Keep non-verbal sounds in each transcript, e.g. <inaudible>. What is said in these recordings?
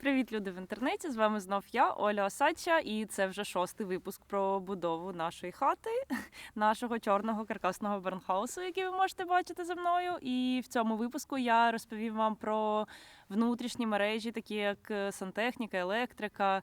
Привіт, люди в інтернеті. З вами знов я, Оля Осадча, і це вже шостий випуск про будову нашої хати, <laughs> нашого чорного каркасного барнхаусу, який ви можете бачити за мною. І в цьому випуску я розповім вам про внутрішні мережі, такі як е, сантехніка, електрика.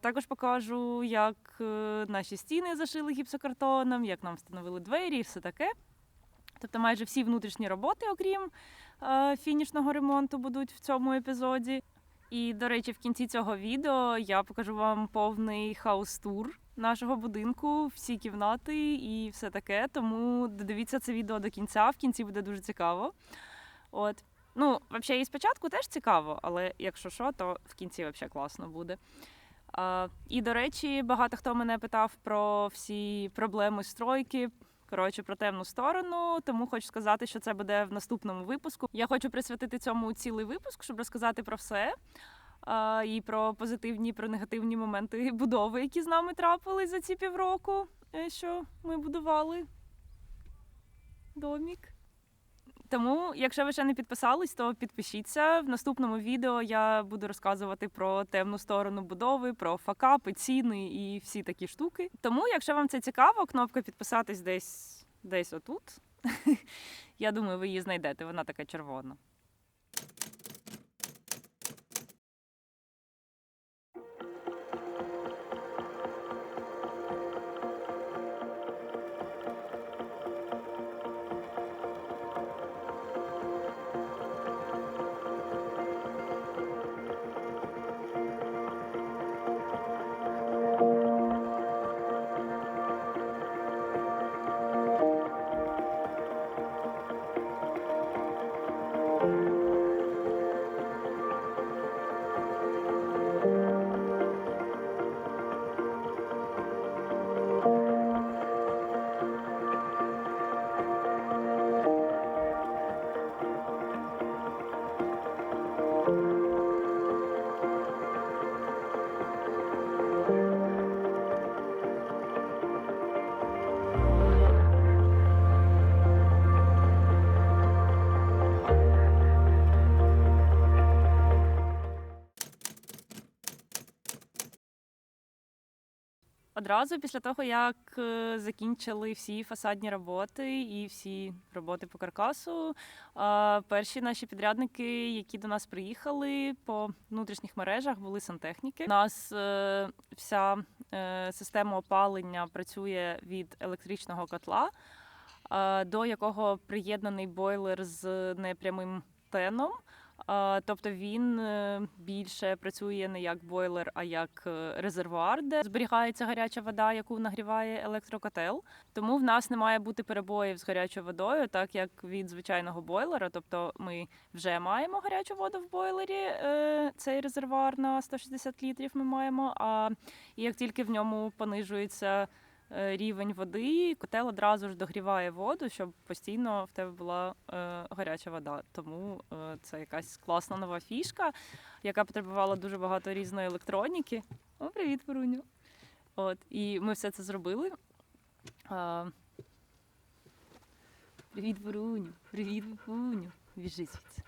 Також покажу, як е, наші стіни зашили гіпсокартоном, як нам встановили двері і все таке. Тобто майже всі внутрішні роботи, окрім е, фінішного ремонту, будуть в цьому епізоді. І, до речі, в кінці цього відео я покажу вам повний хаус-тур нашого будинку, всі кімнати і все таке. Тому додивіться це відео до кінця. В кінці буде дуже цікаво. От. Ну, взагалі, і спочатку теж цікаво, але якщо що, то в кінці взагалі класно буде. А, і, до речі, багато хто мене питав про всі проблеми стройки. Коротше, про темну сторону, тому хочу сказати, що це буде в наступному випуску. Я хочу присвятити цьому цілий випуск, щоб розказати про все. І про позитивні, про негативні моменти будови, які з нами трапились за ці півроку, е, що ми будували домік. Тому, якщо ви ще не підписались, то підпишіться. В наступному відео я буду розказувати про темну сторону будови, про факапи, ціни і всі такі штуки. Тому, якщо вам це цікаво, кнопка підписатись десь десь отут. <laughs> Я думаю, ви її знайдете. Вона така червона. Одразу після того, як е, закінчили всі фасадні роботи і всі роботи по каркасу, перші наші підрядники, які до нас приїхали по внутрішніх мережах, були сантехніки. У нас е, вся е, система опалення працює від електричного котла, до якого приєднаний бойлер з непрямим теном. Тобто він е, більше працює не як бойлер, а як е, резервуар, де зберігається гаряча вода, яку нагріває електрокотел. Тому в нас не має бути перебоїв з гарячою водою, так як від звичайного бойлера. Тобто ми вже маємо гарячу воду в бойлері. е, Цей резервуар на 160 літрів ми маємо. А як тільки в ньому понижується рівень води, котел одразу ж догріває воду, щоб постійно в тебе була е, гаряча вода. Тому е, це якась класна нова фішка, яка потребувала дуже багато різної електроніки. О, привіт, Веруню. От, і ми все це зробили. Привіт, Веруню. Привіт, Веруню. Біжи звідси.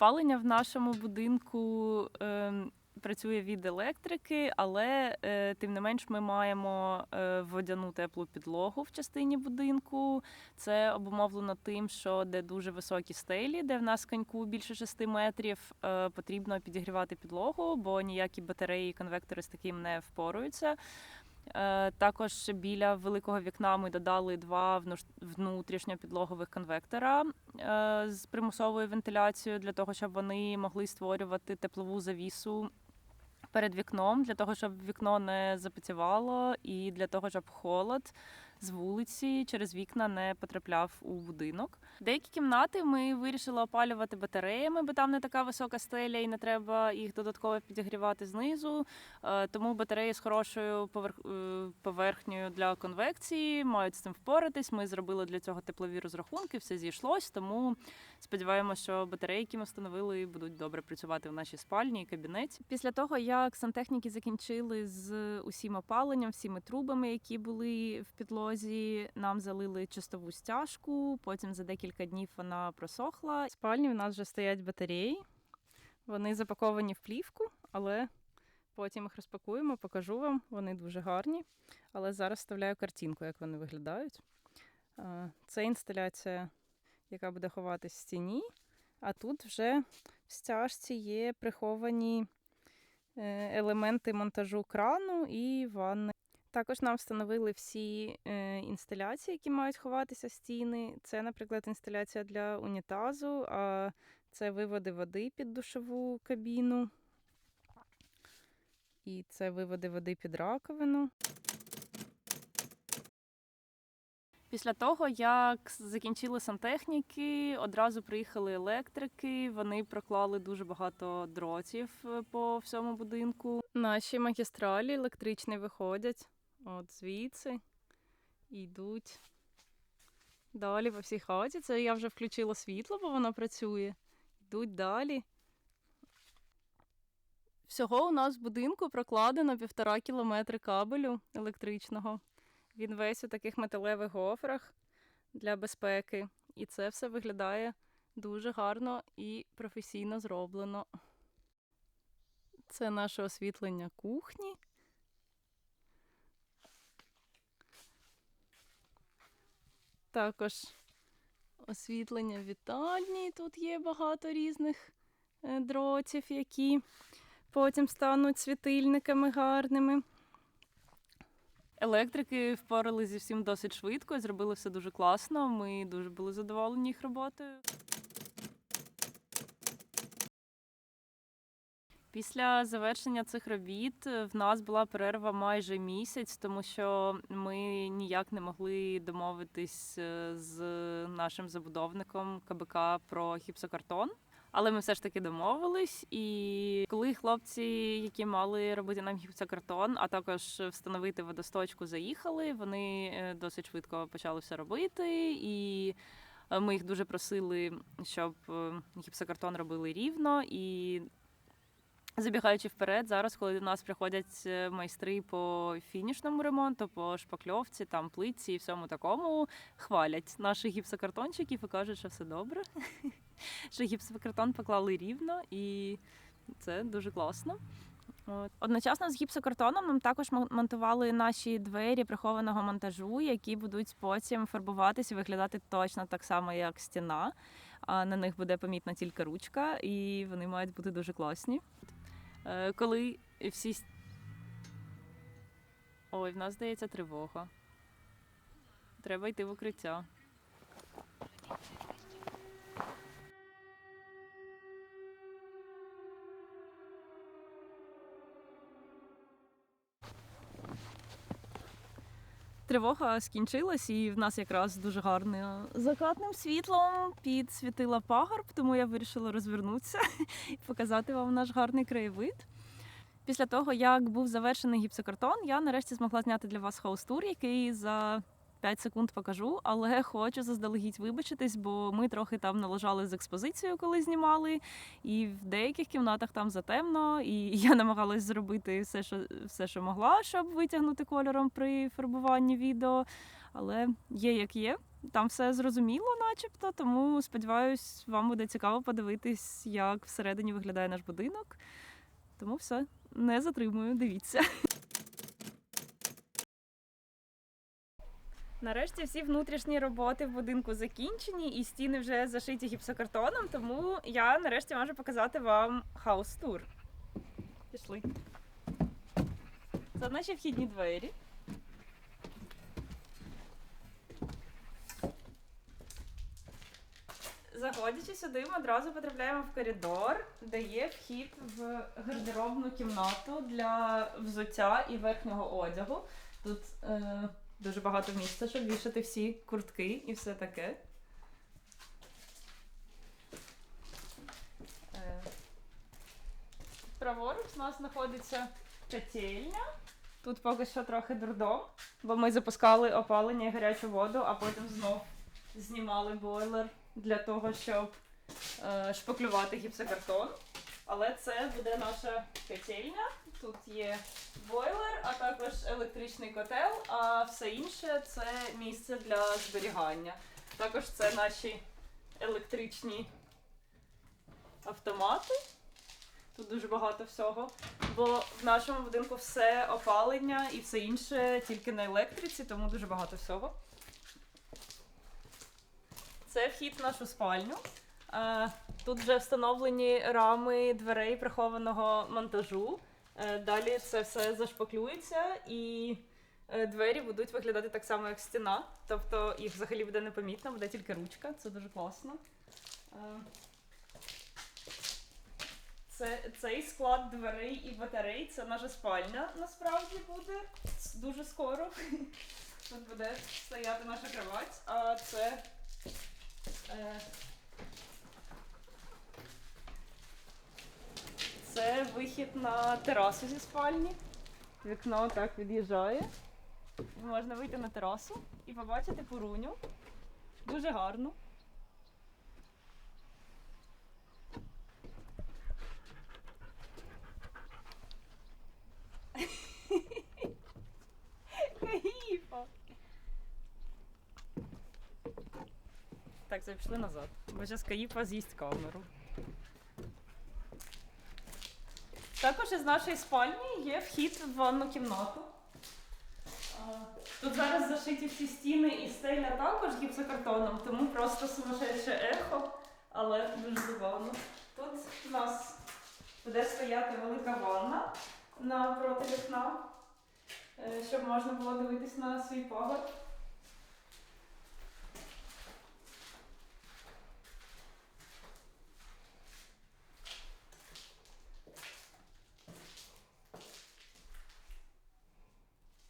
Опалення в нашому будинку е, працює від електрики, але е, тим не менш ми маємо е, водяну теплу підлогу в частині будинку. Це обумовлено тим, що де дуже високі стелі, де в нас коньку більше 6 метрів, е, потрібно підігрівати підлогу, бо ніякі батареї і конвектори з таким не впоруються. Е, Також біля великого вікна ми додали два внутрішньопідлогових конвектора е, з примусовою вентиляцією для того, щоб вони могли створювати теплову завісу перед вікном, для того, щоб вікно не запотівало, і для того, щоб холод з вулиці через вікна не потрапляв у будинок. Деякі кімнати ми вирішили опалювати батареями, бо там не така висока стеля і не треба їх додатково підігрівати знизу. Е, Тому батареї з хорошою е, поверхнею для конвекції мають з цим впоратись. Ми зробили для цього теплові розрахунки, все зійшлось. Тому сподіваємося, що батареї, які ми встановили, будуть добре працювати в нашій спальні і кабінеті. Після того, як сантехніки закінчили з усім опаленням, всіми трубами, які були в підлозі, підлозі нам залили чистову стяжку, потім за декілька днів вона просохла. В спальні в нас вже стоять батареї. Вони запаковані в плівку, але потім їх розпакуємо, покажу вам. Вони дуже гарні. Але зараз вставляю картинку, як вони виглядають. Е, Це інсталяція, яка буде ховатись в стіні. А тут вже в стяжці є приховані е, елементи монтажу крану і ванни. Також нам встановили всі е, інсталяції, які мають ховатися стіни. Це, наприклад, інсталяція для унітазу, а це виводи води під душову кабіну. І це виводи води під раковину. Після того, як закінчили сантехніки, одразу приїхали електрики. Вони проклали дуже багато дротів е, по всьому будинку. Наші магістралі електричні виходять от звідси йдуть далі по всій хаті. Це я вже включила світло, бо воно працює. Йдуть далі. Всього у нас в будинку прокладено півтора кілометри кабелю електричного. Він весь у таких металевих гофрах для безпеки. І це все виглядає дуже гарно і професійно зроблено. Це наше освітлення кухні. Також освітлення вітальні. Тут є багато різних е, дротів, які потім стануть світильниками гарними. Електрики впорали зі всім досить швидко зробили все дуже класно. Ми дуже були задоволені їх роботою. Після завершення цих робіт в нас була перерва майже місяць, тому що ми ніяк не могли домовитись е, з нашим забудовником КБК про гіпсокартон. Але ми все ж таки домовились. І коли хлопці, які мали робити нам гіпсокартон, а також встановити водосточку, заїхали, вони е, досить швидко почали все робити. І е, ми їх дуже просили, щоб е, гіпсокартон робили рівно. І забігаючи вперед, зараз, коли до нас приходять е, майстри по фінішному ремонту, по шпакльовці, там плитці і всьому такому, хвалять наших гіпсокартончиків і кажуть, що все добре <laughs> що гіпсокартон поклали рівно, і це дуже класно. От. Одночасно з гіпсокартоном нам також мон- монтували наші двері прихованого монтажу, які будуть потім фарбуватися і виглядати точно так само, як стіна. А на них буде помітна тільки ручка, і вони мають бути дуже класні. Е, Коли всі. Ой, в нас здається тривога. Треба йти в укриття. Тривога скінчилась, і в нас якраз дуже гарно закатним світлом підсвітила пагорб, тому я вирішила розвернутися <laughs> і показати вам наш гарний краєвид. Після того, як був завершений гіпсокартон, я нарешті змогла зняти для вас хаус-тур, який за 5 секунд покажу, але <laughs> хочу заздалегідь вибачитись, бо ми трохи там налажали з експозицією, коли знімали, і в деяких кімнатах там затемно, і <laughs> я намагалась зробити все, що все, що могла, щоб витягнути кольором при фарбуванні відео. Але є як є. Там все зрозуміло, начебто, тому сподіваюсь, вам буде цікаво подивитись, як всередині виглядає наш будинок. Тому все, не затримую, дивіться. <laughs> Нарешті всі внутрішні роботи в будинку закінчені, і стіни вже зашиті гіпсокартоном, тому я нарешті можу показати вам хаус-тур. Пішли. Це наші вхідні двері. Заходячи сюди, ми одразу потрапляємо в коридор, де є вхід в гардеробну кімнату для взуття і верхнього одягу. Тут е, дуже багато місця, щоб вішати всі куртки і все таке. Е, Праворуч у нас знаходиться котельня. Тут поки що трохи дурдом, бо ми запускали опалення і гарячу воду, а потім знов знімали бойлер для того, щоб е, шпаклювати гіпсокартон. Але це буде наша котельня. Тут є бойлер, а також електричний котел, а все інше це місце для зберігання. Також це наші електричні автомати. Тут дуже багато всього. Бо в нашому будинку все опалення і все інше тільки на електриці, тому дуже багато всього. Це вхід в нашу спальню. Е, Тут вже встановлені рами дверей прихованого монтажу. Е, Далі це все зашпаклюється і е, двері будуть виглядати так само, як стіна. Тобто їх взагалі буде непомітно, буде тільки ручка. Це дуже класно. Е, Це, цей склад дверей і батарей це наша спальня насправді буде дуже скоро. <laughs> Тут буде стояти наша кровать, а це. Це вихід на терасу зі спальні. Вікно так від'їжджає. Можна вийти на терасу і побачити поруню. Дуже гарно. Так, пішли назад. Бо зараз Каїфа з'їсть камеру. Також із нашої спальні є вхід в ванну кімнату. Тут зараз зашиті всі стіни і стеля також гіпсокартоном, тому просто сумасшедше ехо, але дуже забавно. Тут у нас буде стояти велика ванна напроти вікна, е, щоб можна було дивитись на свій погляд.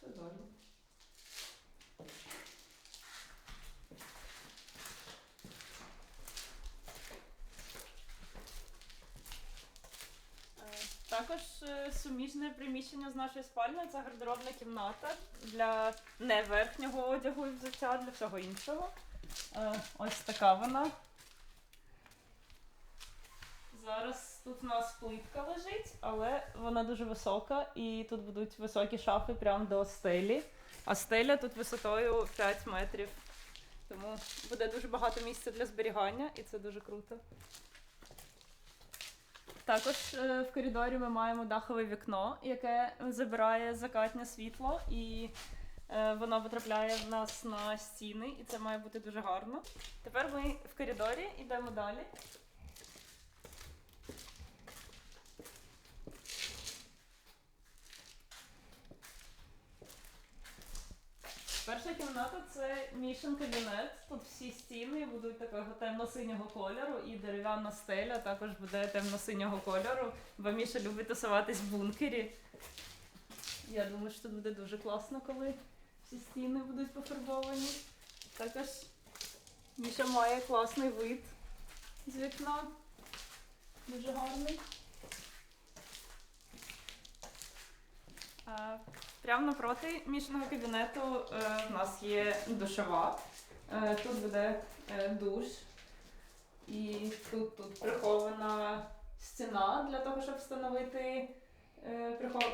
Що далі? Е, Також е, суміжне приміщення з нашою спальною це гардеробна кімната для не верхнього одягу і взуття, для всього іншого. Е, Ось така вона. Зараз тут у нас плитка лежить, але вона дуже висока, і тут будуть високі шафи прямо до стелі. А стеля тут висотою 5 метрів. Тому буде дуже багато місця для зберігання, і це дуже круто. Також е, в коридорі ми маємо дахове вікно, яке забирає закатнє світло, і е, воно потрапляє в нас на стіни, і це має бути дуже гарно. Тепер ми в коридорі йдемо далі. Перша кімната це Мішин кабінет. Тут всі стіни будуть такого темно-синього кольору, і дерев'яна стеля також буде темно-синього кольору, бо Міша любить тусуватись в бункері. Я думаю, що тут буде дуже класно, коли всі стіни будуть пофарбовані. Також Міша має класний вид з вікна. Дуже гарний. Прямо напроти мішаного кабінету е, в нас є душова. Е, тут буде е, душ. І тут, тут прихована стіна для того, щоб встановити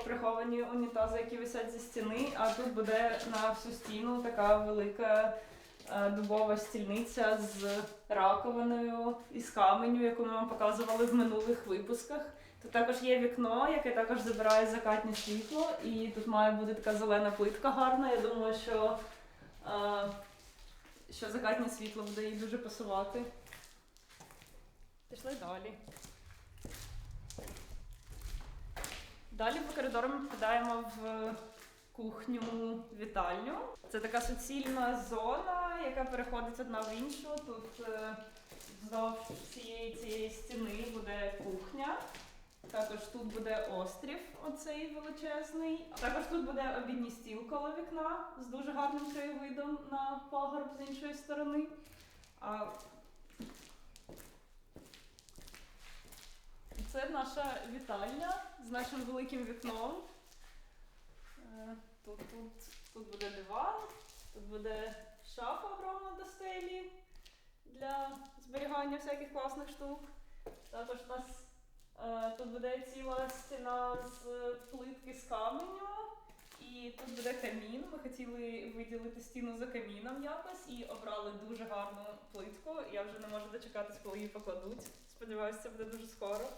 приховані унітази, які висять зі стіни. А тут буде на всю стіну така велика дубова стільниця з раковиною і з каменю, яку ми вам показували в минулих випусках. Тут також є вікно, яке також забирає закатне світло, і тут має бути така зелена плитка гарна. Я думаю, що, е, що закатне світло буде їй дуже пасувати. Пішли далі. Далі по коридору ми попадаємо в кухню вітальню. Це така суцільна зона, яка переходить одна в іншу. Тут е, вздовж всієї цієї стіни буде кухня. Також тут буде острів, оцей величезний. Також тут буде обідній стіл коло вікна з дуже гарним краєвидом на пагорб з іншої сторони. А це наша вітальня з нашим великим вікном. Е, Тут, тут, тут буде диван, тут буде шафа огромна до стелі для зберігання всяких класних штук. Також у нас Тут буде ціла стіна з плитки з каменю, і тут буде камін. Ми хотіли виділити стіну за каміном якось і обрали дуже гарну плитку. Я вже не можу дочекатись, коли її покладуть. Сподіваюся, це буде дуже скоро.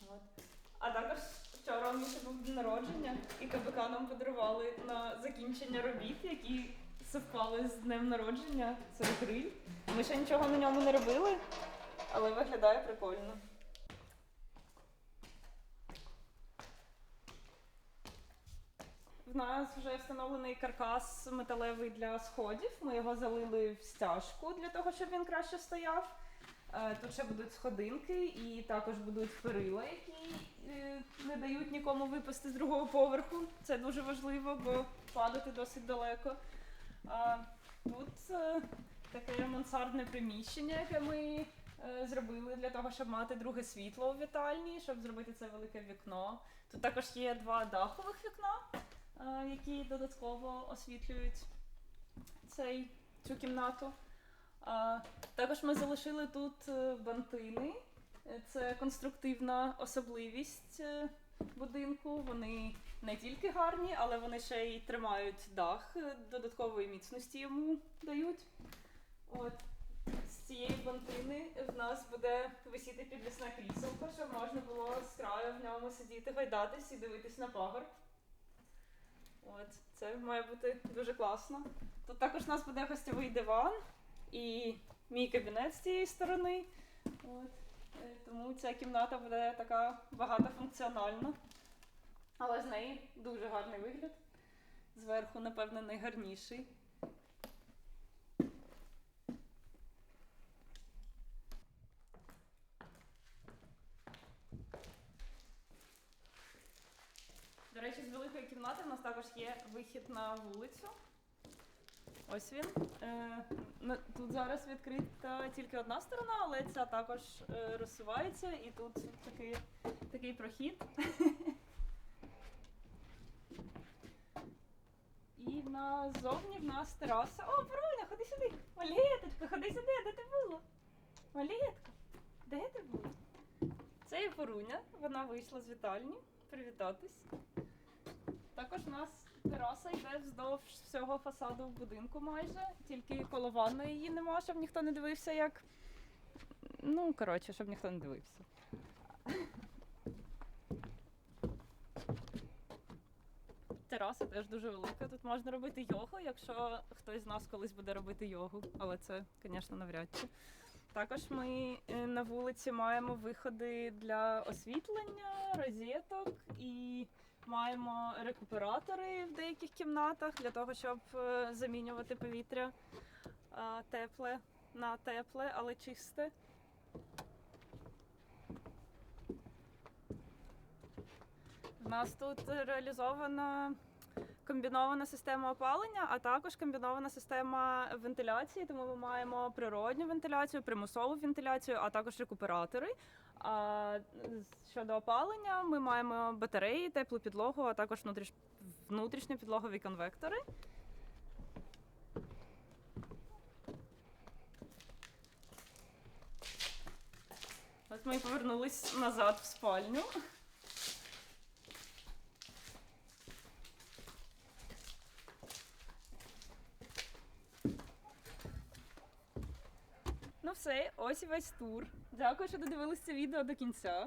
От. А також вчора у Міші був день народження, і КБК нам подарували на закінчення робіт, які совпали з днем народження. Це гриль. Ми ще нічого на ньому не робили, але виглядає прикольно. В нас вже встановлений каркас металевий для сходів. Ми його залили в стяжку для того, щоб він краще стояв. Е, Тут ще будуть сходинки і також будуть перила, які е, не дають нікому випасти з другого поверху. Це дуже важливо, бо падати досить далеко. Тут е, таке мансардне приміщення, яке ми зробили для того, щоб мати друге світло у вітальні, щоб зробити це велике вікно. Тут також є два дахових вікна, які додатково освітлюють цей, цю кімнату. Також ми залишили тут е, бантини. Е, Це конструктивна особливість е, будинку. Вони не тільки гарні, але вони ще й тримають дах, е, додаткової міцності йому дають. От. З цієї бантини в нас буде висіти підвісна кріселка, щоб можна було з краю в ньому сидіти, гайдатись і дивитись на пагорб. От, це має бути дуже класно. Тут також у нас буде гостьовий диван і мій кабінет з цієї сторони. От. Е, Тому ця кімната буде така багатофункціональна. Але з неї дуже гарний вигляд. Зверху, напевно, найгарніший. До речі, з великої кімнати в нас також є вихід на вулицю. Ось він. Е, тут зараз відкрита тільки одна сторона, але ця також е, розсувається, і тут такий, такий прохід. <laughs> І назовні в нас тераса. О, Вороня, ходи сюди! Малеточка, ходи сюди, де ти була? Малетка, де ти була? Це є Поруня, вона вийшла з вітальні привітатись. Також у нас тераса йде вздовж всього фасаду будинку майже, тільки коло ванної її нема, щоб ніхто не дивився, як. Ну, коротше, щоб ніхто не дивився. Тераса теж дуже велика. Тут можна робити йогу, якщо хтось з нас колись буде робити йогу, але це, звісно, навряд чи. Також ми е, на вулиці маємо виходи для освітлення, розеток і маємо рекуператори в деяких кімнатах для того, щоб е, замінювати повітря е, тепле на тепле, але чисте. У нас тут реалізована комбінована система опалення, а також комбінована система вентиляції. Тому ми маємо природню вентиляцію, примусову вентиляцію, а також рекуператори. А щодо опалення, ми маємо батареї, теплу підлогу, а також внутріш... внутрішньопідлогові конвектори. Ось ми повернулись назад в спальню. Все, ось і весь тур. Дякую, що додивилися це відео до кінця.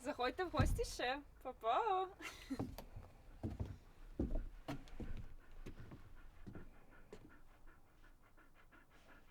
Заходьте в гості ще. Па-па!